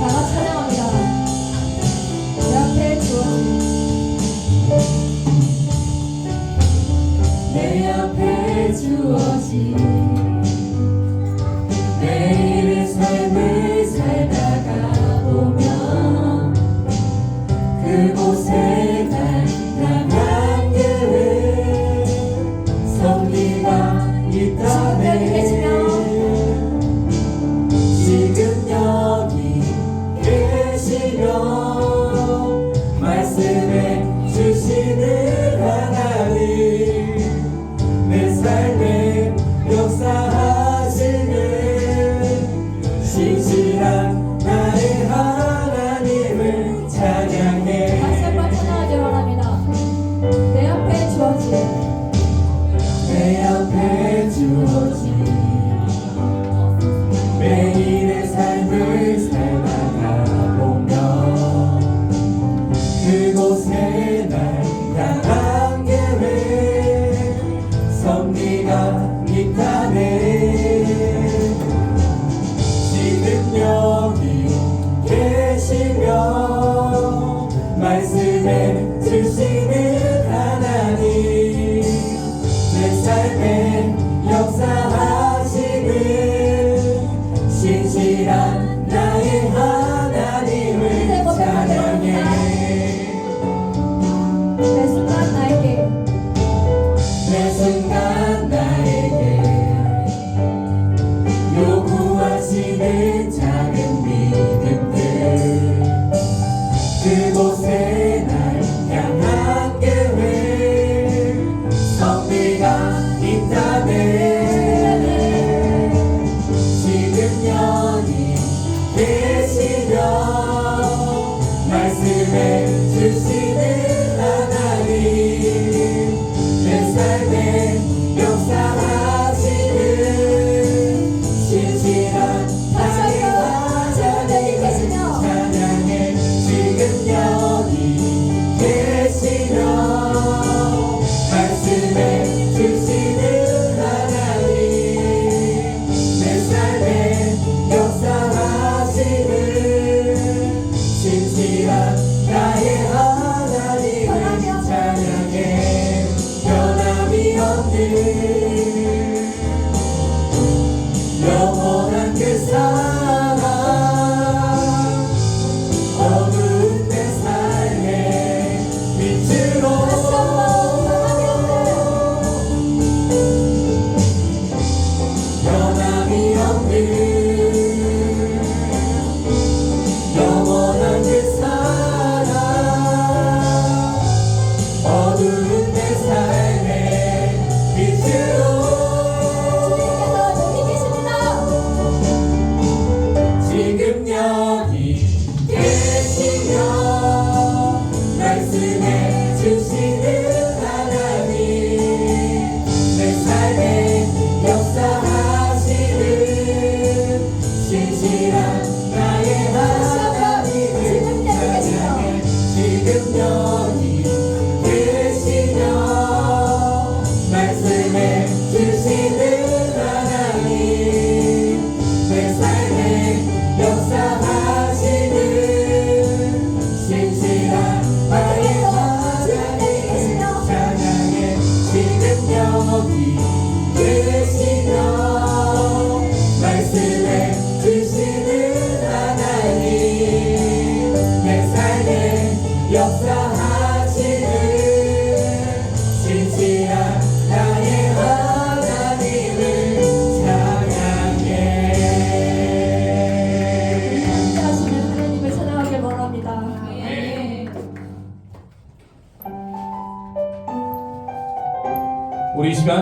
다같이 찬양합니다. 내 앞에 주어진 내 앞에 주어진 나네. 지금 여기 계시며 말씀에 yeah.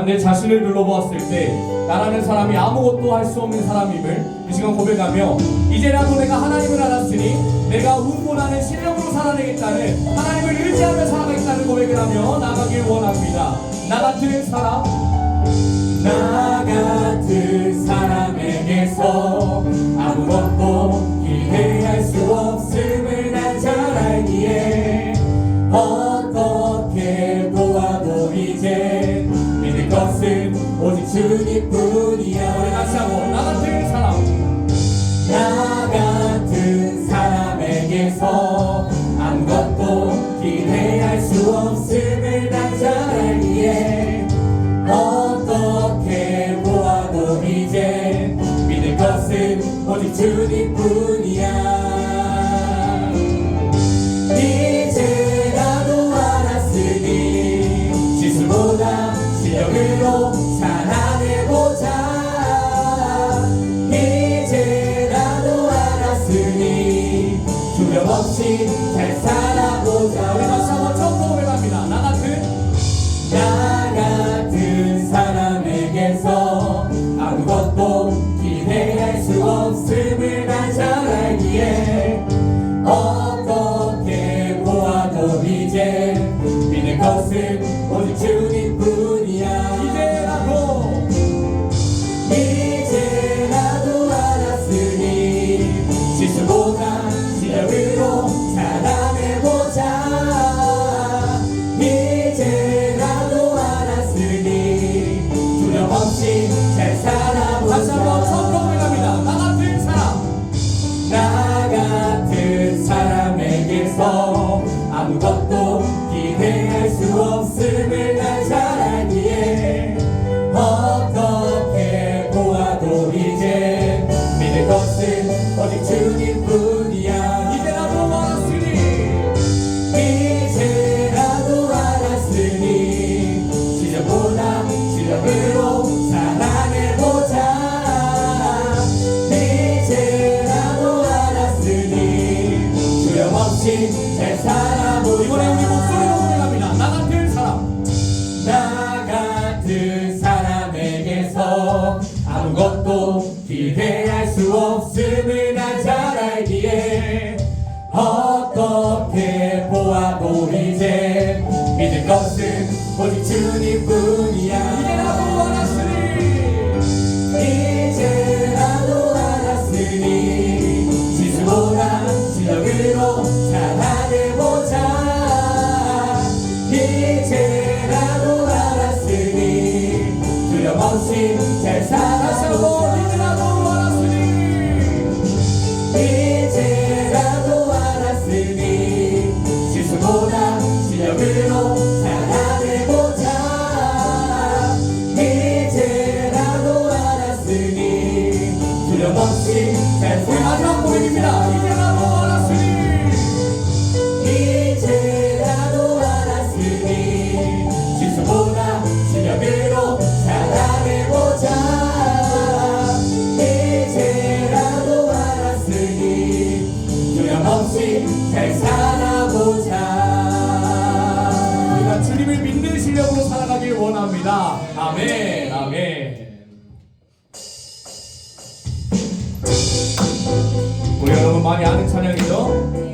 내 자신을 둘러보았을 때 나라는 사람이 아무것도 할 수 없는 사람임을 이 시간 고백하며 이제라도 내가 하나님을 알았으니 내가 운보다는 실력으로 살아내겠다는 하나님을 의지하며 살아가겠다는 고백을 하며 나가길 원합니다. 나 같은 사람 나 같은 사람에게서 아무것도 기대할 수 없음을 난 잘 알기에 see me. yeah.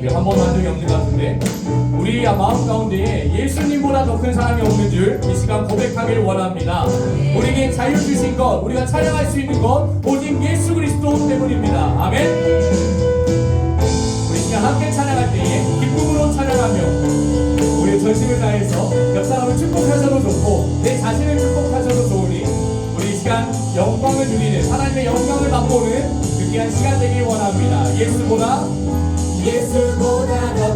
우리 한 번도 한 적이 없는 것 같은데 우리 마음 가운데 예수님보다 더 큰 사람이 없는 줄 이 시간 고백하길 원합니다. 네. 우리에게 자유 주신 것, 우리가 찬양할 수 있는 것 오직 예수 그리스도 때문입니다. 아멘. 우리 시간 함께 찬양할 때에 기쁨으로 찬양하며 우리의 전심을 다해서 옆 사람을 축복하셔도 좋고 내 자신을 축복하셔도 좋으니 우리 이 시간 영광을 누리는 하나님의 영광을 맛보는 느끼한 시간 되길 원합니다. 예수보다 예수보다 더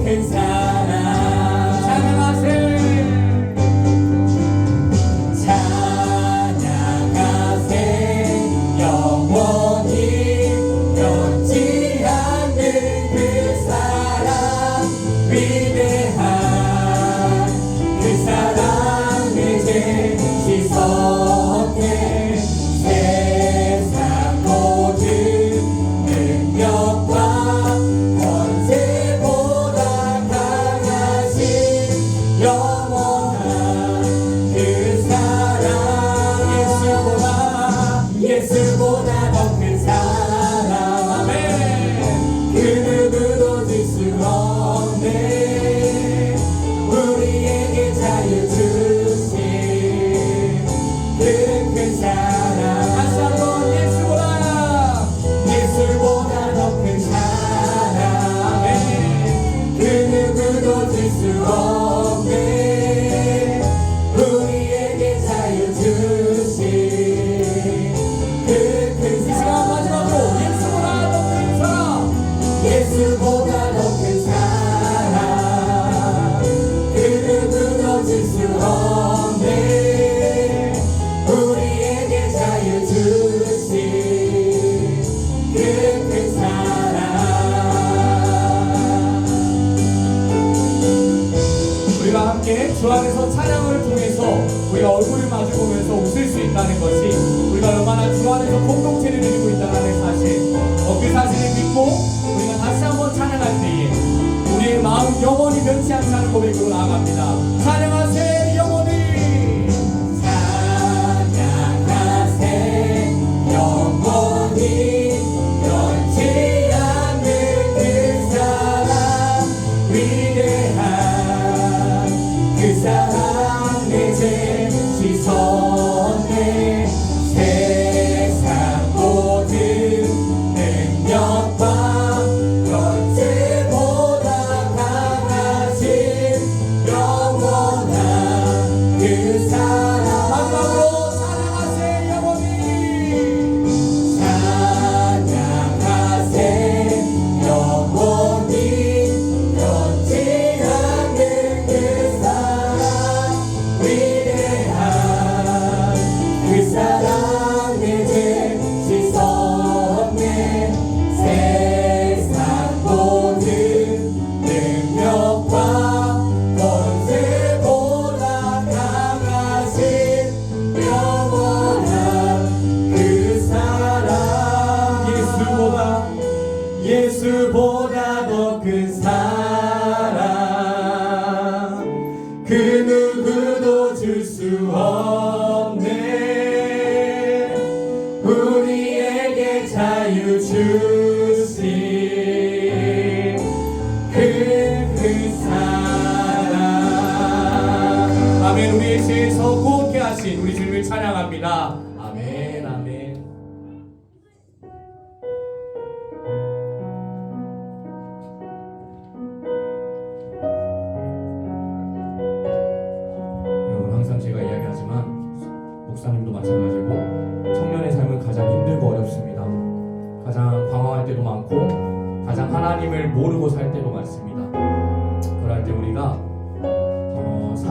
It's time.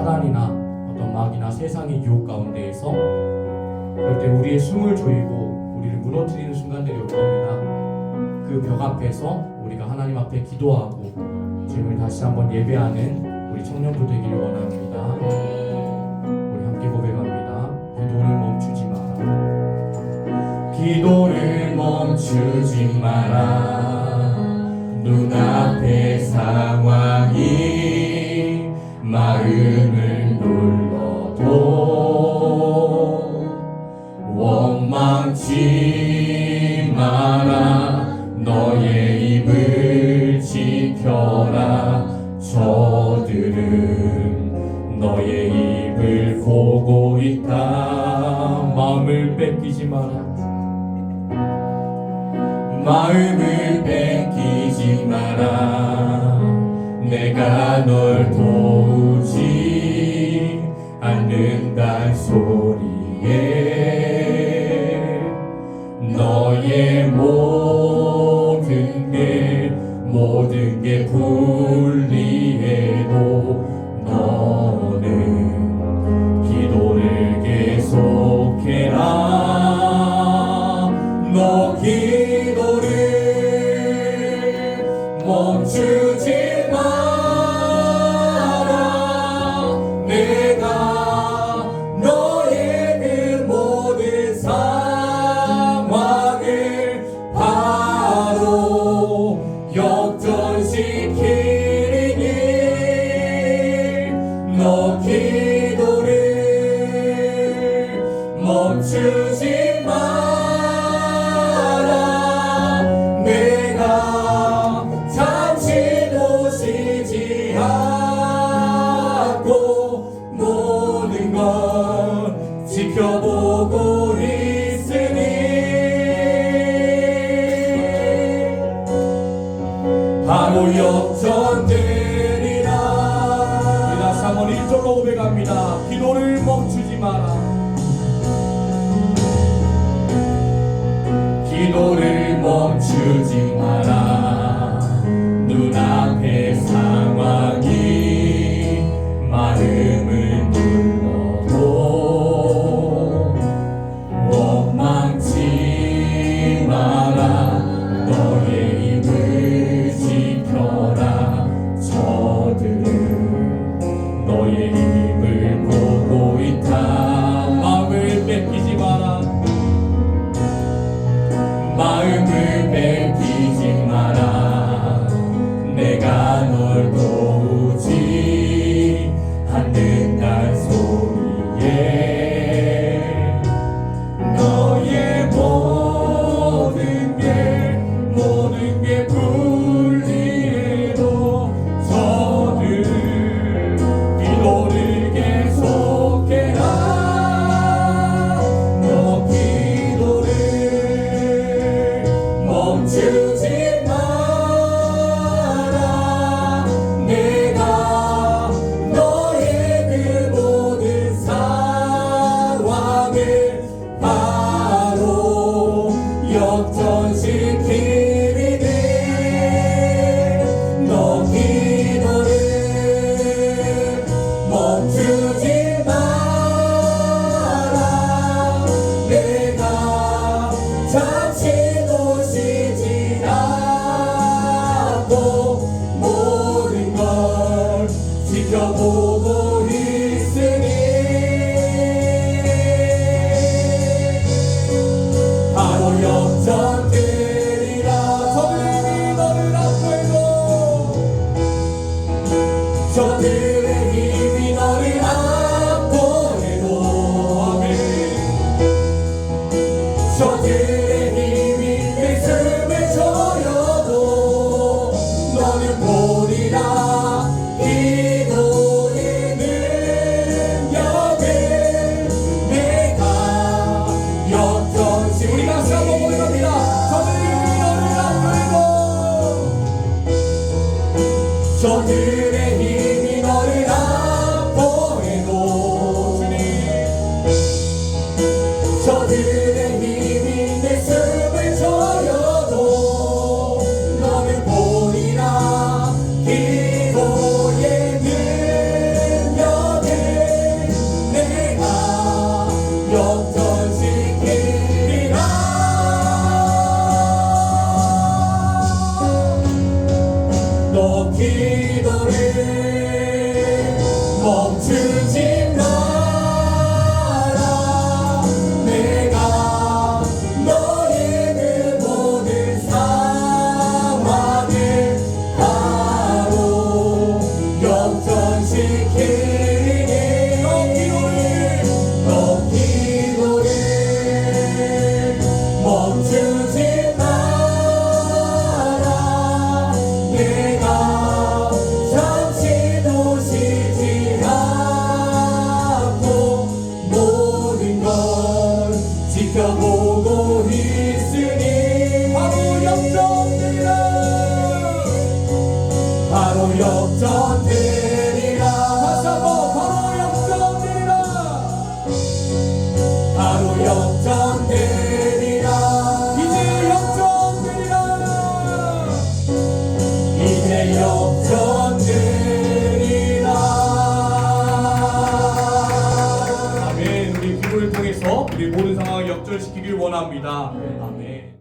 사단이나 어떤 마귀나 세상의 유혹 가운데에서 그럴 때 우리의 숨을 조이고 우리를 무너뜨리는 순간들이 올 겁니다. 그 벽 앞에서 우리가 하나님 앞에 기도하고 주님을 다시 한번 예배하는 우리 청년부 되기를 원합니다. 우리 함께 고백합니다. 기도를 멈추지 마라. 기도를 멈추지 마라. 눈앞의 상황이 마음을 눌러도 원망치 마라. 너의 입을 지켜라. 저들은 너의 입을 보고 있다. 마음을 뺏기지 마라. 마음을 뺏기지 마라. 내가 널 도.